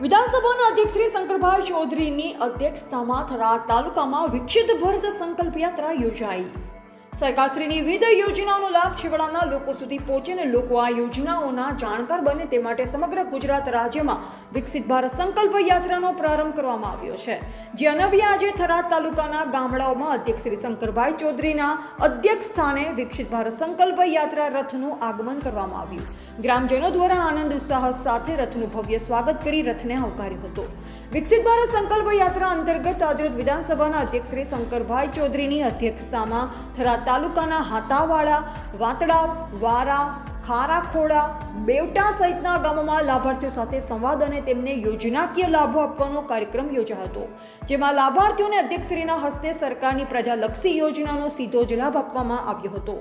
વિધાનસભાના અધ્યક્ષ શ્રી શંકરભાઈ ચૌધરીની અધ્યક્ષતામાં થરાદ તાલુકામાં વિકસિત ભારત સંકલ્પ યાત્રા યોજાઈ. સરકારશ્રીની વિવિધ યોજનાઓનો લાભ છેવાડાના લોકો સુધી પહોંચે અને લોકો આ યોજનાઓના જાણકાર બને તે માટે સમગ્ર ગુજરાત રાજ્યમાં વિકસિત ભારત સંકલ્પ યાત્રાનો પ્રારંભ કરવામાં આવ્યો છે. જે અનવ્ય આજે થરાદ તાલુકાના ગામડાઓમાં અધ્યક્ષ શ્રી શંકરભાઈ ચૌધરીના અધ્યક્ષ સ્થાને વિકસિત ભારત સંકલ્પ યાત્રા રથનું આગમન કરવામાં આવ્યું. ગ્રામજનો દ્વારા આનંદ, ઉત્સાહ સાથે રથનું ભવ્ય સ્વાગત કરી રથને આવકાર્યો હતો. વિકસિત ભારત સંકલ્પ યાત્રા અંતર્ગત આજરોજ વિધાનસભાના અધ્યક્ષ શ્રી શંકરભાઈ ચૌધરીની અધ્યક્ષતામાં થરા તાલુકાના હાતાવાડા, વાતડા, વારા, ખારાખોડા, બેવટા સહિતના ગામોમાં લાભાર્થીઓ સાથે સંવાદ અને તેમને યોજનાકીય લાભો આપવાનો કાર્યક્રમ યોજાયો હતો. જેમાં લાભાર્થીઓને અધ્યક્ષશ્રીના હસ્તે સરકારની પ્રજાલક્ષી યોજનાનો સીધો જ લાભ આપવામાં આવ્યો હતો.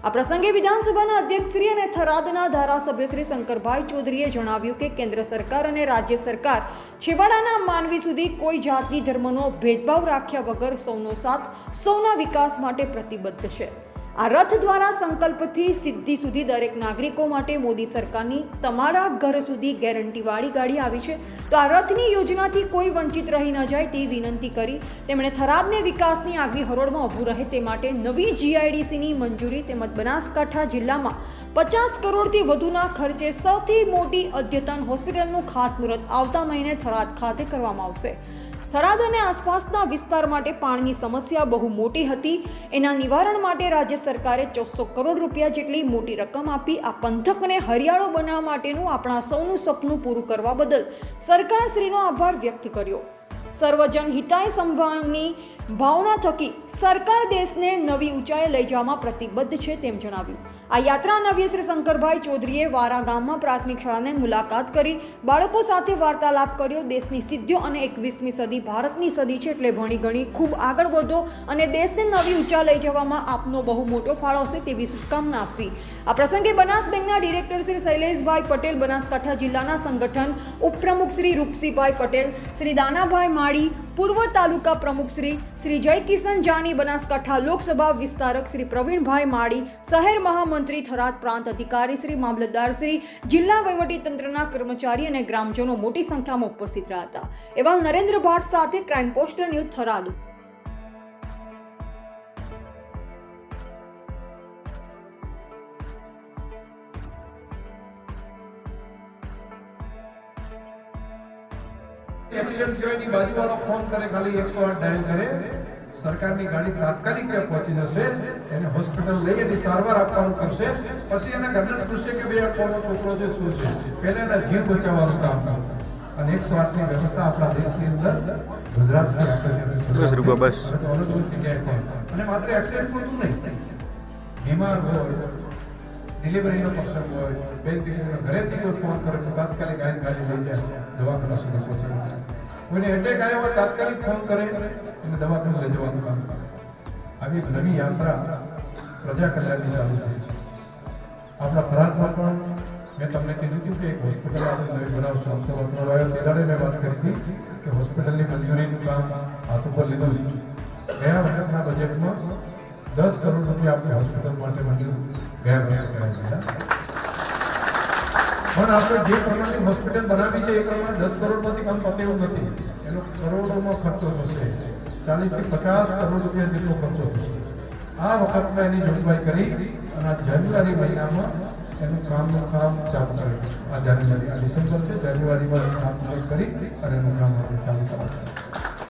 આ પ્રસંગે વિધાનસભાના અધ્યક્ષ શ્રી અને થરાદના ધારાસભ્ય શ્રી શંકરભાઈ ચૌધરીએ જણાવ્યું કે કેન્દ્ર સરકાર અને રાજ્ય સરકાર છેવાડાના માનવી સુધી કોઈ જાતિ ધર્મનો ભેદભાવ રાખ્યા વગર સૌનો સાથ, સૌના વિકાસ માટે પ્રતિબદ્ધ છે. આ રથ દ્વારા સંકલ્પથી સિદ્ધિ સુધી દરેક નાગરિકો માટે મોદી સરકારની તમારા ઘર સુધી ગેરંટીવાળી ગાડી આવી છે. તો આ રથની યોજનાથી કોઈ વંચિત રહી ન જાય તે વિનંતી કરી. તેમણે થરાદને વિકાસની આગવી હરોળમાં ઊભું રહે તે માટે નવી જીઆઈડીસીની મંજૂરી તેમજ બનાસકાંઠા જિલ્લામાં પચાસ કરોડથી વધુના ખર્ચે સૌથી મોટી અદ્યતન હોસ્પિટલનું ખાતમુહૂર્ત આવતા મહિને થરાદ ખાતે કરવામાં આવશે. થરાદ અને આસપાસના વિસ્તાર માટે પાણીની સમસ્યા બહુ મોટી હતી. એના નિવારણ માટે રાજ્ય સરકારે ચોસો કરોડ રૂપિયા જેટલી મોટી રકમ આપી આ પંથકને હરિયાળો બનાવવા માટેનું આપણા સૌનું સપનું પૂરું કરવા બદલ સરકારશ્રીનો આભાર વ્યક્ત કર્યો. સર્વજન હિતાય સંભાળની ભાવના થકી સરકાર દેશને નવી ઊંચાઈએ લઈ જવામાં પ્રતિબદ્ધ છે તેમ જણાવ્યું. આ યાત્રા નવી શ્રી શંકરભાઈ ચૌધરીએ વારા ગામમાં પ્રાથમિક શાળાને મુલાકાત કરી બાળકો સાથે વાર્તાલાપ કર્યો. દેશની સિદ્ધિઓ અને એકવીસમી સદી ભારતની સદી છે એટલે ભણી ગણી ખૂબ આગળ વધો અને દેશને નવી ઊંચા લઈ જવામાં આપનો બહુ મોટો ફાળો હશે તેવી શુભકામના આપવી આ પ્રસંગે બનાસ બેંકના ડિરેક્ટર શ્રી શૈલેષભાઈ પટેલ, બનાસકાંઠા જિલ્લાના સંગઠન ઉપપ્રમુખ શ્રી રૂપસીભાઈ પટેલ, શ્રી દાનાભાઈ માળી પૂર્વ તાલુકા પ્રમુખ શ્રી શ્રી જય કિશન જાની બનાસકાંઠા લોકસભા વિસ્તારક શ્રી પ્રવીણભાઈ માળી, શહેર મહામંત્રી થરાદ પ્રાંત અધિકારી શ્રી મામલતદાર શ્રી, જિલ્લા વહીવટી તંત્રના કર્મચારી અને ગ્રામજનો મોટી સંખ્યામાં ઉપસ્થિત રહ્યા હતા. એવા નરેન્દ્ર ભાટ સાથે crime poster news Tharad. Accident સિવાયની બાજુવાળો ફોન કરે ખાલી એકસો આઠ ડાયલ કરે. સરકારની ગાડી તાત્કાલિક ત્યાં પહોંચી જશે. એને હોસ્પિટલ લઈ એની સારવાર આપવાનું કરશે. પછી એના ઘરના પૂછશે કે ભાઈ આ કોનો છોકરો છે શું છે? પહેલા એના જીવ બચાવવાનું કામ કરતા અને એકસો આઠની વ્યવસ્થા આપણા દેશની અંદર ગુજરાત બસ. અને માત્ર એક્સિડન્ટ પૂરતું નહીં. બીમાર હોય ડિલિવરીનો પ્રસંગ હોય બેન દીકરીનો ઘરેથી કોઈ ફોન કરે તો તાત્કાલિક આઈને ગાડી લઈ જાય દવાખાના સુધી પહોંચાડે કોઈને એટેક આવ્યો હોય તાત્કાલિક ફોન કરે અને દવાખાને લઈ જવાનું કામ કરે આવી નવી યાત્રા પ્રજા કલ્યાણની ચાલુ થઈ છે આપણા થરાદમાં પણ મેં તમને કીધું હતું કે એક હોસ્પિટલ આપણે નવી બનાવશું આમ તો વર્તમાન આવ્યો ત્યારે મેં વાત કરી હતી કે હોસ્પિટલની મંજૂરીનું કામ હાથ ઉપર લીધું છે ગયા વખતના બજેટમાં દસ કરોડ રૂપિયા આપણે હોસ્પિટલ માટે મંજૂર ગયા વર્ષે કરાવી દીધા પણ આપણે જે પ્રમાણની હોસ્પિટલ બનાવી છે, એ પ્રમાણે દસ કરોડમાંથી કામ પતે એવું નથી. એનો કરોડોમાં ખર્ચો થશે. ચાલીસથી પચાસ કરોડ રૂપિયા જેટલો ખર્ચો થશે. આ વખતમાં એની જોગવાઈ કરી અને આ જાન્યુઆરી મહિનામાં એનું કામનું કામ ચાલુ કરે આ જાન્યુઆરી, આ ડિસેમ્બર છે, જાન્યુઆરીમાં એનું કામ કરી અને એનું કામ